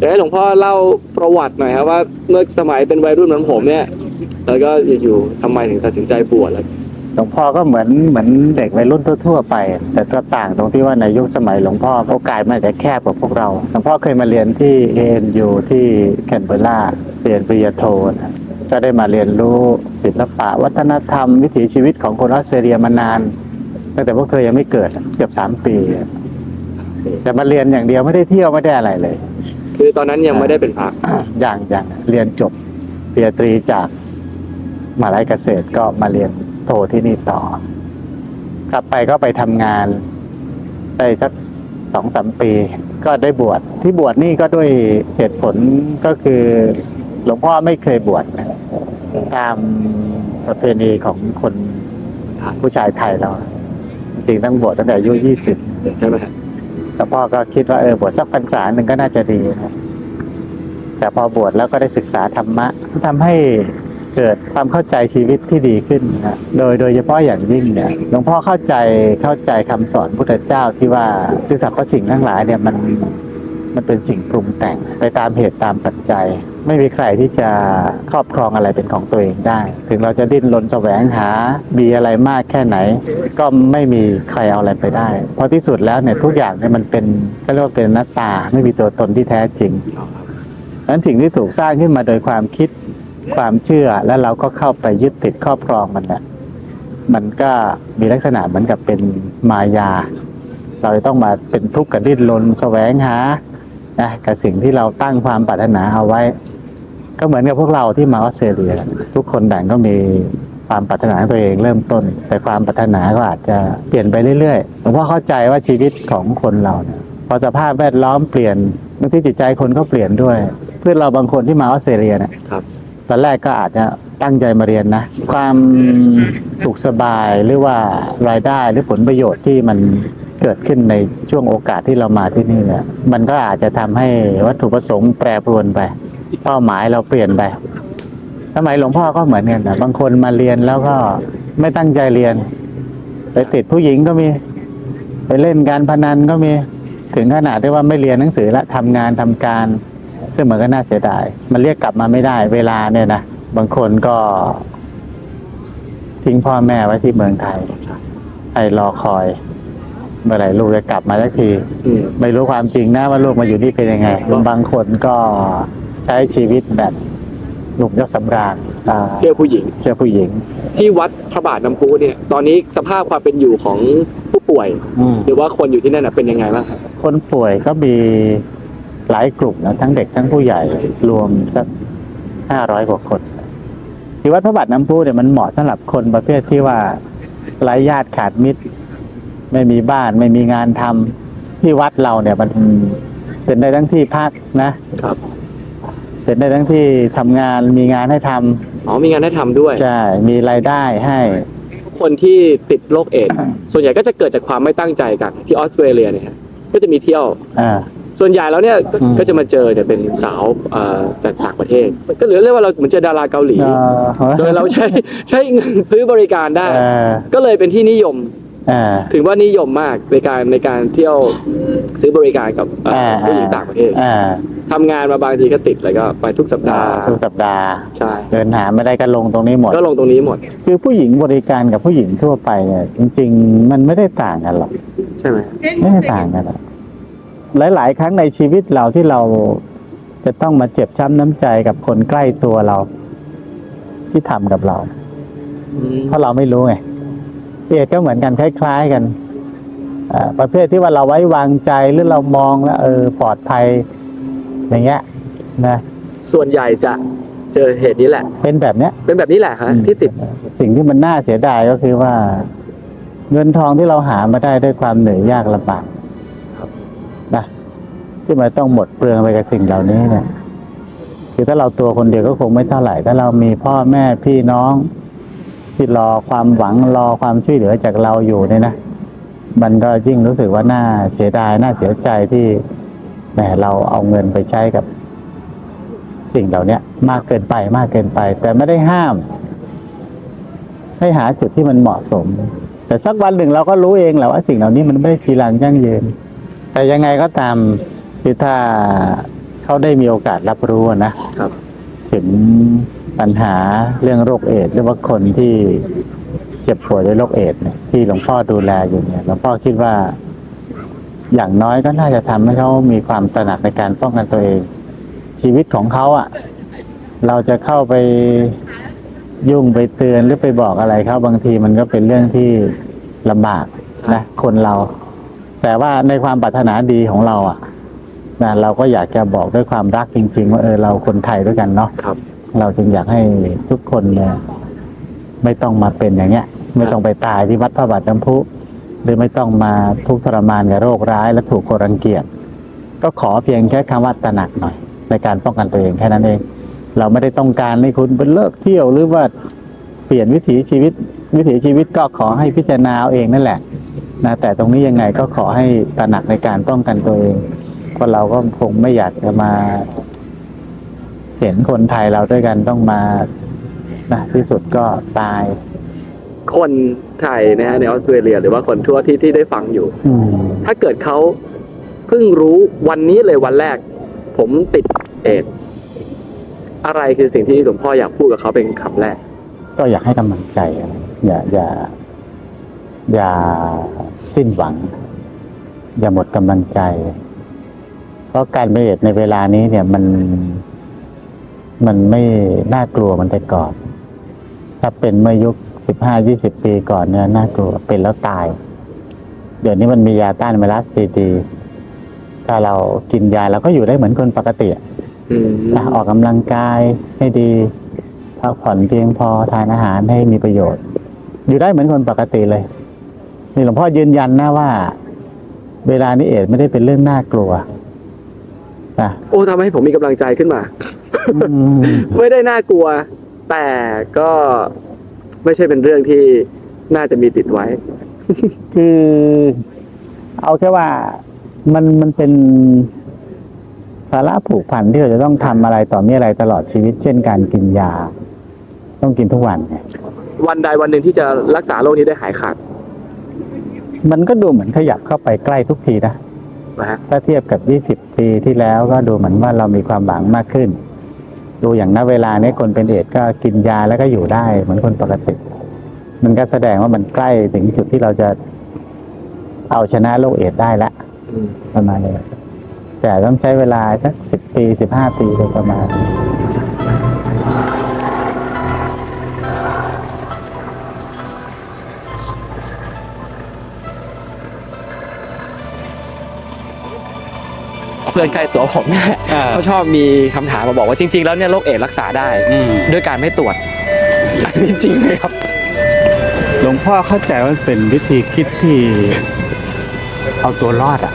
เดี๋ยวให้หลวงพ่อเล่าประวัติหน่อยครับว่าเมื่อสมัยเป็นวัยรุ่นเหมือนผมเนี่ย แล้วก็อยู่ๆทำไมถึงตัดสินใจบวชแล้วหลวงพ่อก็เหมือนเหมือนเด็กวัยรุ่นทั่วๆไป แต่ก็ต่างตรงที่ว่าในยุคสมัยหลวงพ่อโอกาสมันจะแคบกว่าพวกเราหลวงพ่อเคยมาเรียนที่ ANU ที่แคนเบอร์ราเรียนปริญญาโทนะก็ได้มาเรียนรู้ศิลปะ วัฒนธรรม วิถีชีวิตของคนออสเตรเลียมานานตั้งแต่พวกเธอยังไม่เกิดเกือบสามปีแต่มาเรียนอย่างเดียวไม่ได้เที่ยวไม่ได้อะไรเลย คือตอนนั้นยังไม่ได้เป็นพระอย่างอย่างเรียนจบปริญญาตรีจากมหาลัยเกษตรก็มาเรียนโทที่นี่ต่อ กลับไปก็ไปทำงานได้สักสองสามปี ก็ได้บวชที่บวชนี่ก็ด้วยเหตุผลก็คือหลวงพ่อไม่เคยบวชนะตามประเพณีของคนผู้ชายไทยเรา จริงๆต้องบวชตั้งแต่อายุยี่สิบใช่ไหมครับ แต่พ่อก็คิดว่าเออบวชสักพรรษาหนึ่งก็น่าจะดีนะแต่พอบวชแล้วก็ได้ศึกษาธรรมะทำให้เกิดความเข้าใจชีวิตที่ดีขึ้นนะโดยโดยเฉพาะอย่างยิ่งเนี่ยหลวงพ่อเข้าใจเข้าใจคำสอนพุทธเจ้าที่ว่าคือสรรพสิ่งทั้งหลายเนี่ยมันมันเป็นสิ่งปรุงแต่งไปตามเหตุตามปัจจัย ไม่มีใครที่จะครอบครองอะไรเป็นของตัวเองได้ ถึงเราจะดิ้นรนแสวงหามีอะไรมากแค่ไหน ก็ไม่มีใครเอาอะไรไปได้ เพราะที่สุดแล้วเนี่ยทุกอย่างเนี่ยมันเป็นก็เรียกว่าเป็นหน้าตา ไม่มีตัวตนที่แท้จริงนั้นสิ่งที่ถูกสร้างขึ้นมาโดยความคิดความเชื่อแล้วเราก็เข้าไปยึดติดครอบครองมันเนี่ยมันก็มีลักษณะเหมือนกับเป็นมายา เราจะต้องมาเป็นทุกข์กับดิ้นรนแสวงหานะกับสิ่งที่เราตั้งความปรารถนาเอาไว้ ก็เหมือนกับพวกเราที่มาออสเตรเลีย ทุกคนต่างก็มีความปรารถนาของตัวเองเริ่มต้น แต่ความปรารถนาก็อาจจะเปลี่ยนไปเรื่อยๆผมว่าเข้าใจว่าชีวิตของคนเราเนี่ยพอสภาพแวดล้อมเปลี่ยนบางทีจิตใจคนก็เปลี่ยนด้วย เพื่อนเราบางคนที่มาออสเตรเลียเนี่ยครับตอนแรกก็อาจจะตั้งใจมาเรียนนะ ความสุขสบายหรือว่ารายได้หรือผลประโยชน์ที่มันเกิดขึ้นในช่วงโอกาสที่เรามาที่นี่เนี่ยมันก็อาจจะทำให้วัตถุประสงค์แปรปรวนไป เป้าหมายเราเปลี่ยนไปสมัยหลวงพ่อก็เหมือนกันนะบางคนมาเรียนแล้วก็ไม่ตั้งใจเรียน ไปติดผู้หญิงก็มี ไปเล่นการพนันก็มีถึงขนาดที่ว่าไม่เรียนหนังสือละทำงานทำการ ซึ่งมันก็น่าเสียดาย มันเรียกกลับมาไม่ได้ เวลาเนี่ยนะบางคนก็ทิ้งพ่อแม่ไว้ที่เมืองไทยไอ้รอคอย เมื่อไหร่ลูกจะกลับมาสักที ไม่รู้ความจริงนะว่าลูกมาอยู่นี่เป็นยังไงบางคนก็ ใช้ชีวิตแบบหนุ่มยศสำราญอ่าเที่ยวผู้หญิงเชื่อผู้หญิง ที่วัดพระบาทน้ำพุเนี่ย ตอนนี้สภาพความเป็นอยู่ของผู้ป่วย อืม หรือว่าคนอยู่ที่นั่นนะเป็นยังไงบ้างครับคนป่วยก็มีหลายกลุ่มนะทั้งเด็กทั้งผู้ใหญ่รวมสักห้าร้อยกว่าคนที่วัดพระบาทน้ำพุเนี่ยมันเหมาะสำหรับคนประเภทที่ว่าไร้ญาติขาดมิตร ไม่มีบ้าน ไม่มีงานทำที่วัดเราเนี่ยมันเป็นได้ทั้งที่พักนะ ครับ เป็นได้ทั้งที่ทำงานมีงานให้ทำอ๋อมีงานให้ทำด้วย ใช่มีรายได้ให้ คนที่ติดโรคเอดส์ ส่วนใหญ่ก็จะเกิดจากความไม่ตั้งใจกันที่ออสเตรเลียเนี่ยฮะก็จะมีเที่ยว อ่า ส่วนใหญ่แล้วเนี่ยก็อืม ก็จะมาเจอเนี่ยเป็นสาวเอ่อจากต่างประเทศ ก็เหลือเรียกว่าเราเหมือนเจอดาราเกาหลี เอ่อโดยเราใช้ใช้เงินซื้อบริการได้ เอ่อก็เลยเป็นที่นิยมเอ่อถือว่านิยมมากในการในการเที่ยวซื้อบริการกับเอ่ออ่าผู้หญิงต่างประเทศอ่าทำงานมาบางทีก็ติดแล้วก็ไปทุกสัปดาห์ทุกสัปดาห์ ใช่เดินหาไม่ได้ก็ลงตรงนี้หมด ก็ลงตรงนี้หมดคือผู้หญิงบริการกับผู้หญิงทั่วไปเนี่ยจริง ๆ มันไม่ได้ต่างกันหรอก ใช่ไหมไม่ได้ต่างกันหรอกหลาย ๆ ครั้งในชีวิตเราที่เราจะต้องมาเจ็บช้ำน้ำใจกับคนใกล้ตัวเรา ที่ทำกับเรา อืมเพราะเราไม่รู้ไง เอดก็เหมือนกันคล้าย ๆกันอ่าประเภทที่ว่าเราไว้วางใจหรือเรามองแล้วเออปลอดภัยอย่างเงี้ยนะส่วนใหญ่จะเจอเหตุนี้แหละ เป็นแบบเนี้ย เป็นแบบนี้แหละฮะที่ติดสิ่งที่มันน่าเสียดายก็คือว่า เงินทองที่เราหามาได้ด้วยความเหนื่อยยากลำบากนะที่มันต้องหมดเปลืองไปกับสิ่งเหล่านี้เนี่ยคือถ้าเราตัวคนเดียวก็คงไม่เท่าไหร่ถ้าเรามีพ่อแม่พี่น้อง ที่รอความหวังรอความช่วยเหลือจากเราอยู่เนี่ยนะมันก็ยิ่งรู้สึกว่าน่าเสียดายน่าเสียใจที่แหมเราเอาเงินไปใช้กับ สิ่งเหล่านี้มากเกินไปมากเกินไป แต่ไม่ได้ห้าม ให้หาจุดที่มันเหมาะสม แต่สักวันหนึ่งเราก็รู้เองแหละว่าสิ่งเหล่านี้มันไม่ได้ทีรังยั่งยืน แต่ยังไงก็ตามคือถ้าเขเขาได้มีโอกาสรับรู้อะนะครับ ถึง ปัญหาเรื่องโรคเอดส์หรือว่าคนที่เจ็บป่วยด้วยโรคเอดส์ที่หลวงพ่อดูแลอยู่เนี่ยหลวงพ่อคิดว่า อย่างน้อยก็น่าจะทำให้เขามีความตระหนักในการป้องกันตัวเอง ชีวิตของเขาอะ เราจะเข้าไปยุ่งไปเตือนหรือไปบอกอะไรเขาบางทีมันก็เป็นเรื่องที่ลำบากนะคนเรา แต่ว่าในความปรารถนาดีของเราอะนะเราก็อยากจะบอกด้วยความรักจริง ๆ ว่าเออเราคนไทยด้วยกันเนาะครับ เราจึงอยากให้ทุกคนเนี่ยไม่ต้องมาเป็นอย่างเงี้ย ไม่ต้องไปตายที่วัดพระบาทน้ำพุ หรือไม่ต้องมาทุกข์ทรมานกับโรคร้ายและถูกคนรังเกียจก็ขอเพียงแค่คำว่าตระหนักหน่อย ในการป้องกันตัวเองแค่นั้นเอง เราไม่ได้ต้องการให้คุณเป็นเลิกเที่ยวหรือว่าเปลี่ยนวิถีชีวิต วิถีชีวิตก็ขอให้พิจารณาเอาเองนั่นแหละนะแต่ตรงนี้ยังไงก็ขอให้ตระหนักในการป้องกันตัวเองเพราะเราก็คงไม่อยากจะมา เห็นคนไทยเราด้วยกันต้องมานะที่สุดก็ตาย คนไทยนะฮะในออสเตรเลียหรือว่าคนทั่วที่ที่ได้ฟังอยู่ อืมถ้าเกิดเขาเพิ่งรู้วันนี้เลยวันแรก ผมติดเอดส์อะไรคือสิ่งที่หลวงพ่ออยากพูดกับเขาเป็นคำแรก ก็อยากให้กำลังใจอะอย่าอย่า อย่าสิ้นหวัง อย่าหมดกำลังใจ เพราะการเป็นเอดส์ในเวลานี้เนี่ยมัน มันไม่น่ากลัวเหมันแต่ก่อน ถ้าเป็นเมื่อยุคสิบห้ายี่สิบปีก่อนเนี่ยน่ากลัวเป็นแล้วตาย เดี๋ยวนี้มันมียาต้านไวรัสดีๆถ้าเรากินยาเราก็อยู่ได้เหมือนคนปกติอะอืมนะออกกำลังกายให้ดีพักผ่อนเพียงพอทานอาหารให้มีประโยชน์ อยู่ได้เหมือนคนปกติเลยนี่หลวงพ่อยืนยันนะว่า เวลานี้เอดส์ไม่ได้เป็นเรื่องน่ากลัวนะโอ้ทำให้ผมมีกำลังใจขึ้นมาอืม ไม่ได้น่ากลัว แต่ก็ไม่ใช่เป็นเรื่องที่น่าจะมีติดไว้ คือ เอาแค่ว่ามันมันเป็นภาระผูกพันที่เราจะต้องทำอะไรต่อมีอะไรตลอดชีวิต เช่นการกินยา ต้องกินทุกวันไงวันใดวันหนึ่งที่จะรักษาโรคนี้ได้หายขาด มันก็ดูเหมือนขยับเข้าไปใกล้ทุกทีนะนะฮะถ้าเทียบกับ 20 ปีที่แล้วก็ดูเหมือนว่าเรามีความหวังมากขึ้น ดูอย่างณเวลานี้คนเป็นเอดส์ก็กินยาแล้วก็อยู่ได้เหมือนคนปกติ มันก็แสดงว่ามันใกล้ถึงจุดที่เราจะเอาชนะโรคเอดส์ได้ละอืมประมาณนี้แต่ต้องใช้เวลาสักสิบปีสิบห้าปีโดยประมาณ เพื่อนใกล้ตัวผมเนี่ยเขาชอบมีคำถามมาบอกว่าจริง ๆ แล้วเนี่ยโรคเอดส์รักษาได้ด้วยการไม่ตรวจ อันนี้จริงไหมครับ หลวงพ่อเข้าใจว่าเป็นวิธีคิดที่เอาตัวรอดอะ